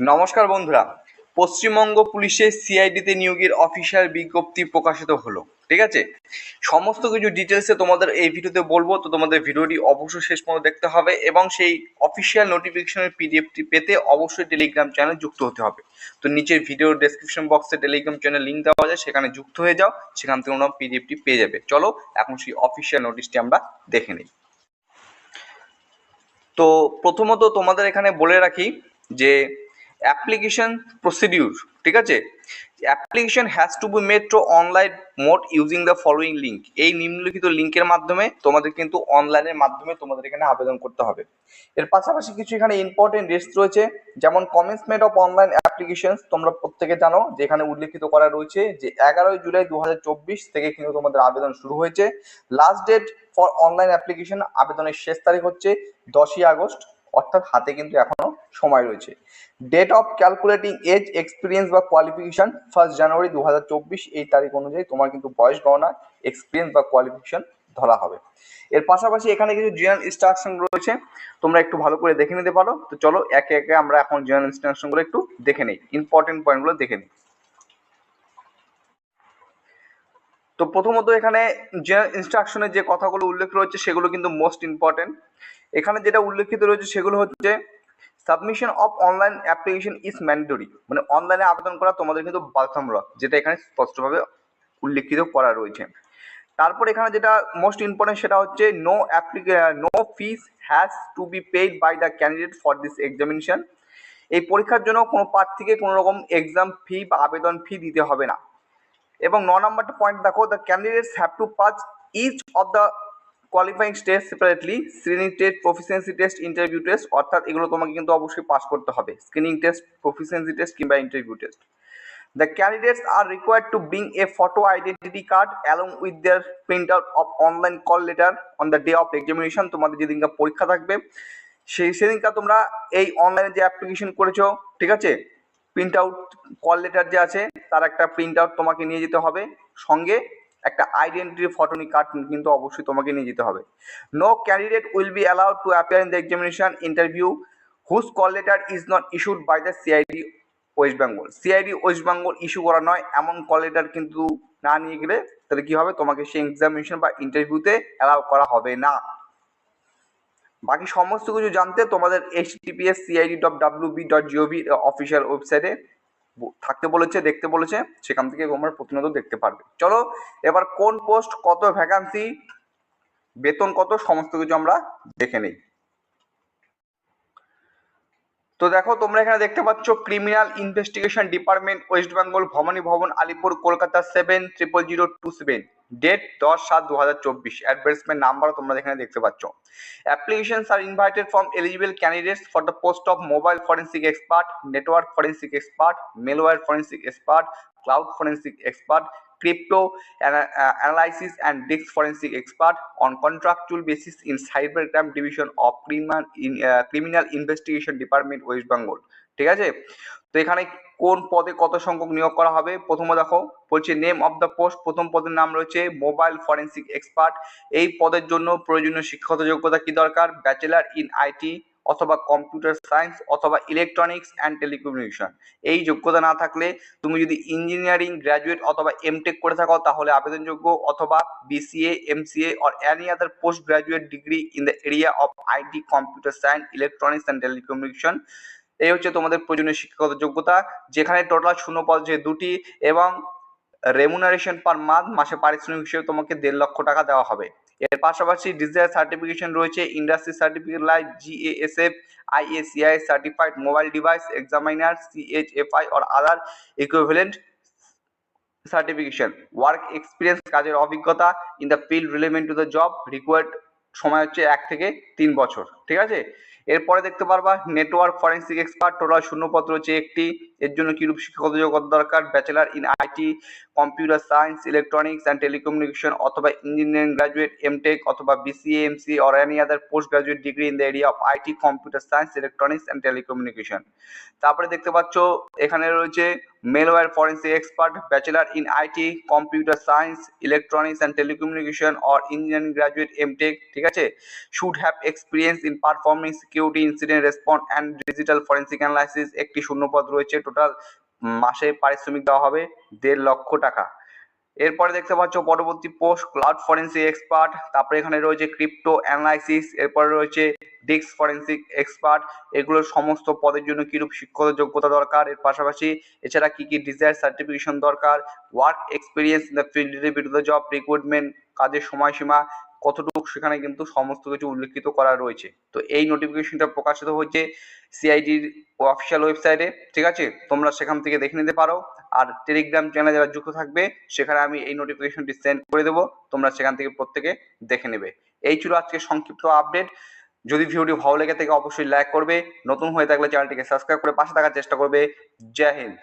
নমস্কার বন্ধুরা, পশ্চিমবঙ্গ পুলিশের সিআইডিতে নিয়োগের অফিসিয়াল বিজ্ঞপ্তি প্রকাশিত হলো, ঠিক আছে? সমস্ত কিছু ডিটেলসে তোমাদের এই ভিডিওতে বলব, তো তোমাদের ভিডিওটি অবশ্যই শেষ পর্যন্ত দেখতে হবে এবং সেই অফিসিয়াল নোটিফিকেশনের পিডিএফটি পেতে অবশ্যই টেলিগ্রাম চ্যানেল যুক্ত হতে হবে। তো নিচের ভিডিওর ডেসক্রিপশন বক্সে টেলিগ্রাম চ্যানেল লিঙ্ক দেওয়া যায় সেখানে যুক্ত হয়ে যাও, সেখান থেকে তোমরা পিডিএফটি পেয়ে যাবে। চলো, এখন সেই অফিসিয়াল নোটিশটি আমরা দেখে নিই। তো প্রথমত তোমাদের এখানে বলে রাখি যে অ্যাপ্লিকেশন প্রসিডিউর, ঠিক আছে? Application has to be made to online mode using the following link এই নিম্নলিখিত লিঙ্কের মাধ্যমে তোমাদের কিন্তু অনলাইনের মাধ্যমে তোমাদের এখানে আবেদন করতে হবে। এর পাশাপাশি কিছু এখানে ইম্পর্টেন্ট রেস্ট রয়েছে, যেমন কমেন্সমেন্ট অফ অনলাইন অ্যাপ্লিকেশন তোমরা প্রত্যেকে জানো যে এখানে উল্লেখিত করা রয়েছে যে এগারোই জুলাই দু হাজার চব্বিশ থেকে কিন্তু তোমাদের আবেদন শুরু হয়েছে। Last date for online application আবেদনের শেষ তারিখ হচ্ছে দশই আগস্ট, অর্থাৎ হাতে কিন্তু এখনও সময় রয়েছে। Date of calculating age experience বা কোয়ালিফিকেশন ফার্স্ট জানুয়ারি দু হাজার চব্বিশ, এই তারিখ অনুযায়ী তোমার কিন্তু বয়স গণনা এক্সপিরিয়েন্স বা কোয়ালিফিকেশন ধরা হবে। এর পাশাপাশি এখানে কিছু জেনারেল ইনস্ট্রাকশন রয়েছে, তোমরা একটু ভালো করে দেখে নিতে পারো। তো চলো, একে একে আমরা এখন জেনারেল ইনস্ট্রাকশনগুলো একটু দেখে নিই ইম্পর্টেন্ট পয়েন্টগুলো দেখে নিই। তো প্রথমত এখানে জেনারেল ইনস্ট্রাকশনের যে কথাগুলো উল্লেখ রয়েছে, সেগুলো কিন্তু মোস্ট ইম্পর্টেন্ট এখানে যেটা উল্লেখিত রয়েছে, সেগুলো হচ্ছে submission of online application is mandatory মানে অনলাইনে আবেদন করা তোমাদের কিন্তু বাধ্যতামূলক, যেটা এখানে স্পষ্টভাবে উল্লেখিত করা রয়েছে। তারপর এখানে যেটা মোস্ট ইম্পর্টেন্ট সেটা হচ্ছে no application no fees has to be paid by the candidate for this examination এই পরীক্ষার জন্য কোনো প্রার্থীকে কোনো রকম এক্সাম ফি বা আবেদন ফি দিতে হবে না। এবং ন নম্বরটা পয়েন্ট দেখো the candidates have to pass each of the qualifying test separately screening test proficiency test interview test অর্থাৎ এগুলো তোমাকে কিন্তু অবশ্যই পাস করতে হবে। স্ক্রিনিং টেস্ট প্রফিসিয়েন্সি টেস্ট কিংবা interview test The candidates are required to bring a photo identity card along with their printout of online call letter on the day of examination তোমাদের যেদিনকা পরীক্ষা থাকবে, সেই, সেদিনকা তোমরা এই অনলাইনে যে অ্যাপ্লিকেশন করেছ, ঠিক আছে? প্রিন্ট আউট কল লেটার যে আছে, তার একটা প্রিন্ট আউট তোমাকে নিয়ে যেতে হবে। সঙ্গে একটা আইডেন্টিটি ফটোনি কার্ড কিন্তু অবশ্যই তোমাকে নিয়ে যেতে হবে। No candidate will be allowed to appear in the examination interview whose call letter is not issued by the CID West Bengal CID West Bengal issue করা নয়, এমন কল লেটার কিন্তু না নিয়ে গেলে তাহলে কি হবে? তোমাকে সেই এক্সামিনেশন বা ইন্টারভিউতে অ্যালাউ করা হবে না। বাকি সমস্ত কিছু জানতে তোমাদের HTTPS CID dot W B dot GOV official ওয়েবসাইটে থাকতে বলেছে, দেখতে বলেছে, সেখান থেকে তোমরা প্রতিনিয়ত দেখতে পারবে। চলো, এবার কোন পোস্ট কত ভ্যাকান্সি বেতন কত, সমস্ত কিছু আমরা দেখে নেই। তো দেখো, তোমরা এখানে দেখতে পাচ্ছ criminal investigation department West Bengal Bhabani Bhavan Alipore Kolkata seven triple zero two seven date দশ সাত দু হাজার চব্বিশ। অ্যাডভার্টাইজমেন্ট নাম্বারও তোমরা এখানে দেখতে পাচ্ছ। Applications are invited from eligible candidates for the post of mobile forensic expert network forensic expert malware forensic expert cloud forensic expert crypto ana- uh, analysis and disk forensic expert on contractual basis in cybercrime division of criminal in uh, criminal investigation department west bengal ঠিক আছে তো এখানে কোন পদে কত সংখ্যক নিয়োগ করা হবে প্রথমে দেখো বলছে নেম অফ দ্য পোস্ট প্রথম পদের নাম রয়েছে মোবাইল ফরেন্সিক এক্সপার্ট এই পদের জন্য প্রয়োজনীয় শিক্ষাগত যোগ্যতা কি দরকার ব্যাচেলার ইন আইটি অথবা কম্পিউটার সায়েন্স অথবা ইলেকট্রনিক্স অ্যান্ড টেলিকমিউনিকেশন এই যোগ্যতা না থাকলে তুমি যদি ইঞ্জিনিয়ারিং গ্র্যাজুয়েট অথবা এমটেক করে থাকো, তাহলে আবেদনযোগ্য অথবা BCA MCA or any other post graduate degree in the area of IT computer science electronics and telecommunication এই হচ্ছে তোমাদের প্রয়োজনীয় শিক্ষাগত যোগ্যতা, যেখানে টোটাল শূন্য পদ যে দুটি এবং রেমুনারেশন পার মান্থ মাসে পারিশ্রমিক হিসেবে তোমাকে দেড় লক্ষ টাকা দেওয়া হবে। এর পাশাপাশি ডিজিটাল সার্টিফিকেশন রয়েছে, industry certificate like GASF IACI certified mobile device examiner CHFI or other equivalent certification work experience কাজের অভিজ্ঞতা in the field relevant to the job required সময় হচ্ছে এক থেকে তিন বছর, ঠিক আছে? এরপরে দেখতে পারবা নেটওয়ার্ক ফরেন্সিক এক্সপার্ট টোটাল শূন্যপদ রয়েছে একটি। এর জন্য কিরূপ শিক্ষাগত যোগ্যতা দরকার? Bachelor in IT computer science electronics and telecommunication অথবা ইঞ্জিনিয়ারিং গ্রাজুয়েট এমটেক অথবা BCA MC or any other post graduate degree in the area of IT computer science electronics and telecommunication তারপরে দেখতে পাচ্ছ, এখানে রয়েছে malware forensic expert bachelor in IT computer science electronics and telecommunication or engineering graduate MTech ঠিক আছে? Should have experience in performing security incident response and digital forensic analysis একটি শূন্যপদ রয়েছে। টোটাল মাসে পারিশ্রমিক দেওয়া হবে দেড় লক্ষ টাকা। এরপরে দেখতে পাচ্ছ পরবর্তী পোস্ট ক্লাউড ফরেন্সিক এক্সপার্ট তারপরে এখানে রয়েছে ক্রিপ্টো অ্যানালাইসিস এরপরে রয়েছে ডিস্ক ফরেন্সিক এক্সপার্ট এগুলো সমস্ত পদের জন্য কিরূপ শিক্ষত যোগ্যতা দরকার? এর পাশাপাশি এছাড়া কি কি ডিজায়ার সার্টিফিকেশন দরকার? Work experience in the field related job recruitment কাজের সময়সীমা কতটুকু সেখানে কিন্তু সমস্ত কিছু উল্লেখিত করা রয়েছে। তো এই নোটিফিকেশনটা প্রকাশিত হচ্ছে সিআইডির অফিসিয়াল ওয়েবসাইটে ঠিক আছে? তোমরা সেখান থেকে দেখে নিতে পারো। আর টেলিগ্রাম চ্যানেলে যারা যুক্ত থাকবে, সেখানে আমি এই নোটিফিকেশনটি সেন্ড করে দেবো। তোমরা সেখান থেকে প্রত্যেকে দেখে নেবে। এই ছিল আজকে সংক্ষিপ্ত আপডেট যদি ভিডিওটি ভালো লেগে থাকে, অবশ্যই লাইক করবে। নতুন হয়ে থাকলে চ্যানেলটিকে সাবস্ক্রাইব করে পাশে থাকার চেষ্টা করবে। জয় হিন্দ।